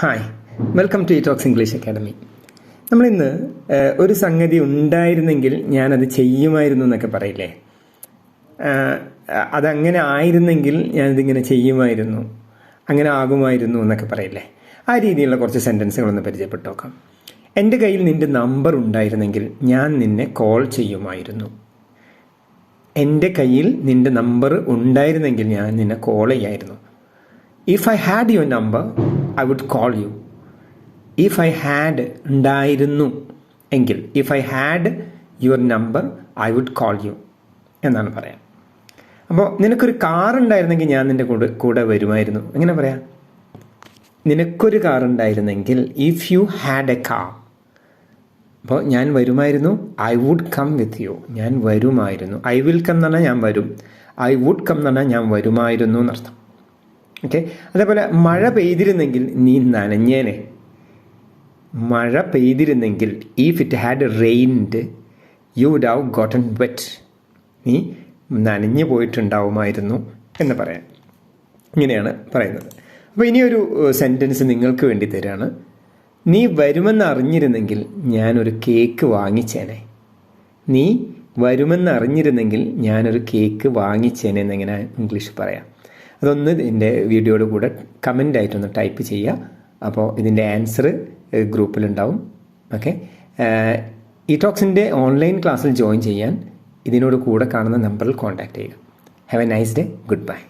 Hi welcome to talks English academy നമ്മളിന്ന് ഒരു സംഗതി ഉണ്ടായിരുന്നെങ്കിൽ ഞാനത് ചെയ്യുമായിരുന്നു എന്നൊക്കെ പറയില്ലേ? അതങ്ങനെ ആയിരുന്നെങ്കിൽ ഞാനിതിങ്ങനെ ചെയ്യുമായിരുന്നു അങ്ങനെ ആകുമായിരുന്നു എന്നൊക്കെ പറയില്ലേ? ആ രീതിയിലുള്ള കുറച്ച് സെന്റൻസുകളൊന്ന് പരിചയപ്പെട്ടോക്കാം. എന്റെ കയ്യിൽ നിന്റെ നമ്പർ ഉണ്ടായിരുന്നെങ്കിൽ ഞാൻ നിന്നെ കോൾ ചെയ്യുമായിരുന്നു. എന്റെ കയ്യിൽ നിന്റെ നമ്പർ ഉണ്ടായിരുന്നെങ്കിൽ ഞാൻ നിന്നെ കോൾ ചെയ്യായിരുന്നു. If I had your number I would call you if I had ഉണ്ടായിരുന്നു എങ്കിൽ if I had your number I would call you എന്നാണ് പറയാം. അപ്പോൾ നിനക്കൊരു കാർ ഉണ്ടായിരുന്നെങ്കിൽ ഞാൻ നിന്റെ കൂടെ കൂടെ വരുമായിരുന്നു. എങ്ങനെ പറയാം? നിനക്കൊരു കാർ ഉണ്ടായിരുന്നെങ്കിൽ if you had a car അപ്പോൾ ഞാൻ വരുമായിരുന്നു I would come with you ഞാൻ വരുമായിരുന്നു. ഐ വിൽ കം എന്ന് പറഞ്ഞാൽ ഞാൻ വരും. ഐ വുഡ് കം എന്ന് പറഞ്ഞാൽ ഞാൻ വരുമായിരുന്നു എന്നർത്ഥം. ഓക്കെ അതേപോലെ മഴ പെയ്തിരുന്നെങ്കിൽ നീ നനഞ്ഞേനെ. മഴ പെയ്തിരുന്നെങ്കിൽ if it had rained you would have gotten wet നീ നനഞ്ഞു പോയിട്ടുണ്ടാവുമായിരുന്നു എന്ന് പറയാം. ഇങ്ങനെയാണ് പറയുന്നത്. അപ്പോൾ ഇനിയൊരു സെന്റൻസ് നിങ്ങൾക്ക് വേണ്ടി തരാണ്. നീ വരുമെന്ന് അറിഞ്ഞിരുന്നെങ്കിൽ ഞാനൊരു കേക്ക് വാങ്ങിച്ചേനെ. നീ വരുമെന്ന് അറിഞ്ഞിരുന്നെങ്കിൽ ഞാനൊരു കേക്ക് വാങ്ങിച്ചേനെ എന്നിങ്ങനെ ഇംഗ്ലീഷ് പറയാം? അതൊന്ന് ഇതിന്റെ വീഡിയോയുടെ കൂടെ കമന്റായിട്ടൊന്ന് ടൈപ്പ് ചെയ്യുക. അപ്പോൾ ഇതിന്റെ ആൻസർ ഗ്രൂപ്പിലുണ്ടാവും ഓക്കെ ഈ ടോക്സിന്റെ ഓൺലൈൻ ക്ലാസ്സിൽ ജോയിൻ ചെയ്യാൻ ഇതിനോട് കൂടെ കാണുന്ന നമ്പറിൽ കോൺടാക്റ്റ് ചെയ്യുക. Have a nice day good bye